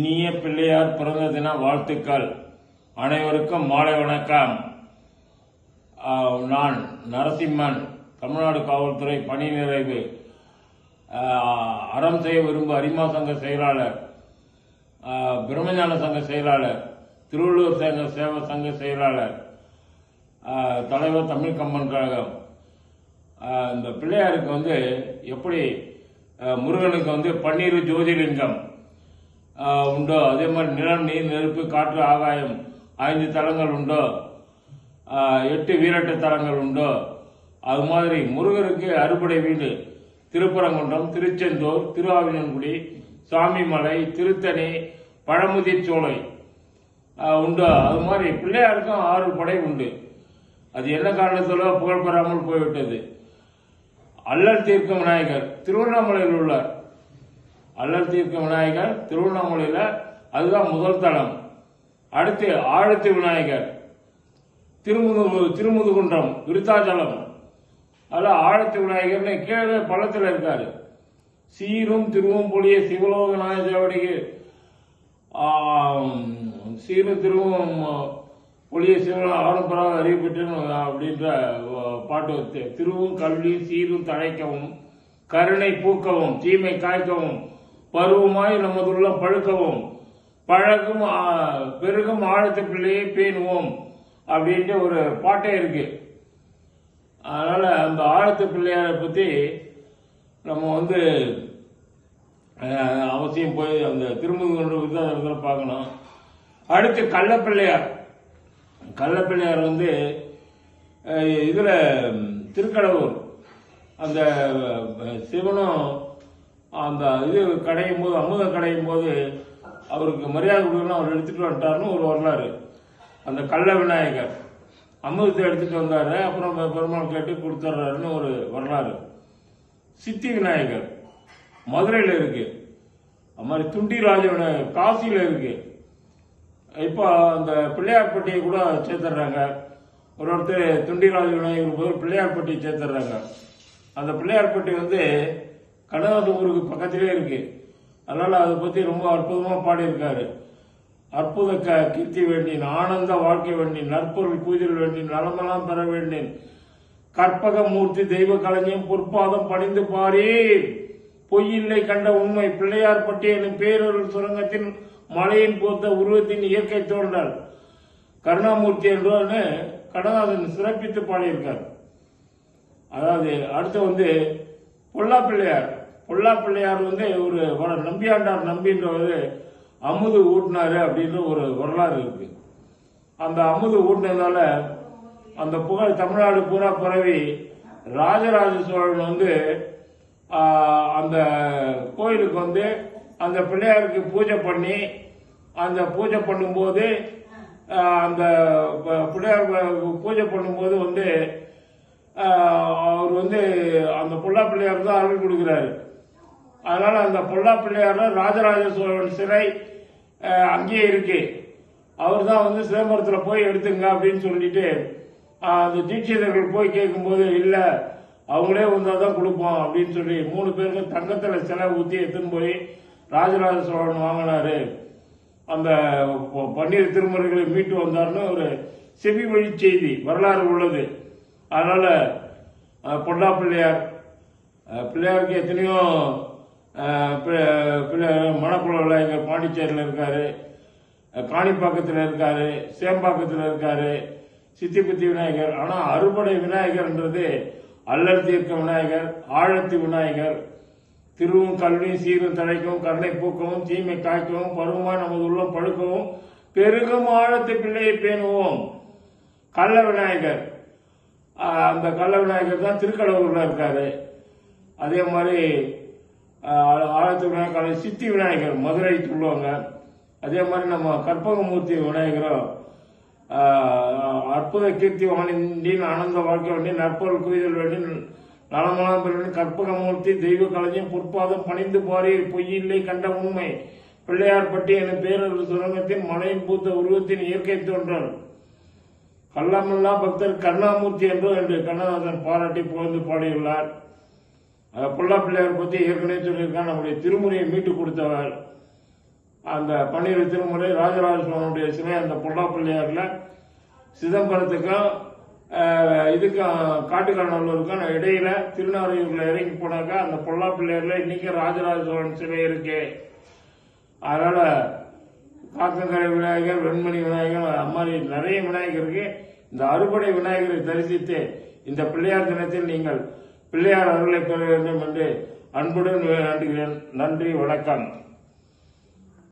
இனிய பிள்ளையார் பிறந்த தின வாழ்த்துக்கள். அனைவருக்கும் மாலை வணக்கம். நான் நரசிம்மன் தமிழ்நாடு காவல்துறை பணி நிறைவு. அறம் செய்ய விரும்பு அரிமா சங்க செயலாளர் பிரம்மஞான சங்க செயலாளர் திருவள்ளூர் சங்க சேவ சங்க செயலாளர் தலைவர் தமிழ் கம்பன் கழகம். இந்த பிள்ளையாருக்கு வந்து எப்படி முருகனுக்கு வந்து பன்னீர் ஜோதிலிங்கம். உண்டோ? அதே மாதிரி நிலம் நீர் நெருப்பு காற்று ஆகாயம் ஐந்து தலங்கள் உண்டோ? எட்டு வீரட்டு தலங்கள் உண்டோ? அது மாதிரி முருகருக்கு அறுபடை வீடு. திருப்பரங்குன்றம் திருச்செந்தூர் திருஆவினன்குடி சாமிமலை திருத்தணி பழமுதிர் சோலை உண்டோ? அது மாதிரி பிள்ளையாருக்கும் ஆறு படை உண்டு. அது என்ன காரணத்திலோ புகழ் பெறாமல் போய்விட்டது. அல்லல் தீர்க்க விநாயகர் திருவண்ணாமலையில் உள்ளார். அல்லல் தீர்க்க விநாயகர் திருவண்ணாமலையில் அதுதான் முதல் தலம் அடுத்து ஆழத்து விநாயகர் திருமுது திருமுதுகுன்றம் விருத்தாச்சலம். அதில் ஆழத்து விநாயகர்னு கீழே பள்ளத்தில் இருக்காரு. சீரும் திருவும் பொழிய சிவலோக நாயகவடிக்கு சீரும் திருவும் பொழிய சிவன் ஆரம்பராக அறிவிப்பிட்டேன் அப்படின்ற பாட்டு திருவும் கல்வி சீரும் தழைக்கவும் கருணை பூக்கவும் தீமை காய்க்கவும் பருவமாய் நமதுள்ள பழுக்கவும் பழகும் பெருகும் ஆழத்து பிள்ளையை பேணுவோம் அப்படின்ட்டு ஒரு பாட்டே இருக்கு. அதனால் அந்த ஆழத்து பிள்ளையாரை பற்றி நம்ம வந்து அவசியம் போய் அந்த திருமுருகன் விருதாசலத்தில் பார்க்கணும். அடுத்து கள்ளப்பிள்ளையார். கள்ளப்பிள்ளையார் வந்து இதில் திருக்கடவுர் அந்த சிவனும் அந்த இது கடையும் போது அமுதம் கடையும் போது அவருக்கு மரியாதை கொடுக்கணும் அவர் எடுத்துட்டு வந்துட்டாருன்னு ஒரு வரலாறு. அந்த கள்ள விநாயகர். அமுதத்தை எடுத்துட்டு வந்தாரு அப்புறம் பெருமாள் கேட்டு கொடுத்துட்றாருன்னு ஒரு வரலாறு. சித்தி விநாயகர். மதுரையில் இருக்கு. அது மாதிரி துண்டிராஜ விநாயகர். காசியில் இருக்கு. இப்போ அந்த பிள்ளையார்பட்டியை கூட சேர்த்துடுறாங்க ஒரு ஒருத்தர் துண்டி ராஜ விநாயகர் போது பிள்ளையார்பட்டியை சேர்த்துடுறாங்க அந்த பிள்ளையார்பட்டி வந்து கனகநாத ஊருக்கு பக்கத்திலே இருக்கு. அதனால அதை பத்தி ரொம்ப அற்புதமா பாடியிருக்காரு. அற்புத க கீர்த்தி வேண்டின் ஆனந்த வாழ்க்கை வேண்டின் நற்பொருள் பூஜல் வேண்டின் நலமெல்லாம் பெற வேண்டின் கற்பக மூர்த்தி தெய்வ கலைஞம் பொற்பாதம் பணிந்து பாரேன் பொய்யில்லை கண்ட உண்மை பிள்ளையார் பட்டியலின் பேரொருள் சுரங்கத்தின் மலையின் போத்த உருவத்தின் இயற்கை தோன்றல். கருணாமூர்த்தி என்றோன்னு கடநாதன் சிறப்பித்து பாடியிருக்கார். அதாவது அடுத்து வந்து பொல்லா பிள்ளையார் பொல்லா பிள்ளையார் வந்து ஒரு நம்பியாண்டார் நம்பின்றவர் அமுது ஊட்டினாரு அப்படின்ற ஒரு வரலாறு இருக்கு. அந்த அமுது ஊட்டினதால அந்த புகழ் தமிழ்நாடு பூரா பரவி ராஜராஜ சோழன் வந்து அந்த கோயிலுக்கு வந்து அந்த பிள்ளையாருக்கு பூஜை பண்ணி அந்த பூஜை பண்ணும்போது அந்த பிள்ளையார் பூஜை பண்ணும்போது வந்து அவர் வந்து அந்த பொல்லா பிள்ளையார் தான் அருள் கொடுக்குறாரு. அதனால அந்த பொல்லா பிள்ளையார்ல ராஜராஜ சோழன் சிலை அங்கேயே இருக்கு. அவர் தான் வந்து சிதம்பரத்தில் போய் எடுத்துங்க அப்படின்னு சொல்லிட்டு அந்த தீட்சிதர்கள் போய் கேட்கும்போது இல்லை அவங்களே வந்தால் தான் கொடுப்போம் அப்படின்னு சொல்லி மூணு பேருக்கு தங்கத்தில் சிலை ஊற்றி எடுத்துன்னு போய் ராஜராஜ சோழன் வாங்கினாரு. அந்த பன்னீர் திருமுறைகளை மீட்டு வந்தார்னு ஒரு செவி வழி செய்தி வரலாறு உள்ளது. அதனால அஹ், பொல்லா பிள்ளையார் பிள்ளையாருக்கு எத்தனையோ மணக்குளவில் எங்கள் பாண்டிச்சேரியில் இருக்காரு. காணிப்பாக்கத்தில் இருக்காரு சேம்பாக்கத்தில் இருக்காரு சித்திபுத்தி விநாயகர். ஆனால் அறுபடை விநாயகர்ன்றது அல்லல் தீர்க்க விநாயகர் ஆழத்து விநாயகர். திருவும் கல்வி சீரும் தழைக்கவும் கருணை பூக்கவும் தீமை காய்க்கவும் பருவமாய் நமது உள்ளம் பழுக்கவும் பெருகும் ஆழத்து பிள்ளையை பேணுவோம். கள்ள விநாயகர். அந்த கள்ள விநாயகர் தான் திருக்கடவுர்ல இருக்காரு. அதே மாதிரி ஆழத்து விநாயகர் சித்தி விநாயகர் மதுரை சொல்லுவாங்க அதே மாதிரி நம்ம கற்பகமூர்த்தி விநாயகரும் அற்புத கீர்த்தி வாணிந்தின் ஆனந்த வாழ்க்கை வேண்டி நற்பொருள் குவிதல் வேண்டி நலமலாம் பெருணி கற்பகமூர்த்தி தெய்வ கலைஞம் பொற்பாதம் பணிந்து பாரீர் பொய்யில்லை கண்ட உண்மை பிள்ளையார்பட்டி என பேரொரு சுரங்கத்தின் மலையின் பூத்த உருவத்தின் இயற்கை தோன்றல். கள்ளமல்லா பக்தர் கருணாமூர்த்தி என்றோ என்று கண்ணதாசன் பாராட்டி புகழ்ந்து பாடியுள்ளார். பொல்லா பிள்ளையார் பற்றி ஏற்கனவே சொல்லியிருக்கான் நம்முடைய திருமுறையை மீட்டு கொடுத்தவர் அந்த பன்னீர் திருமுறை ராஜராஜ சோழனுடைய சிலை அந்த பொல்லா பிள்ளையார்ல சிதம்பரத்துக்கும் இதுக்கும் காட்டுக்காநல்லூருக்கும் இடையில திருநாரையூர்ல இறங்கி போனாக்கா அந்த பொல்லா பிள்ளையார்ல இன்னைக்கு ராஜராஜ சோழன் சிலை இருக்கு. அதனால காக்கங்கரை விநாயகர் வெண்மணி விநாயகர் அது மாதிரி நிறைய விநாயகருக்கு இந்த அறுபடை விநாயகரை தரிசித்து இந்த பிள்ளையார் தினத்தில் நீங்கள் பிள்ளையார் அருளை பெற வேண்டும் என்று அன்புடன் வேண்டுகிறேன். நன்றி வணக்கம்.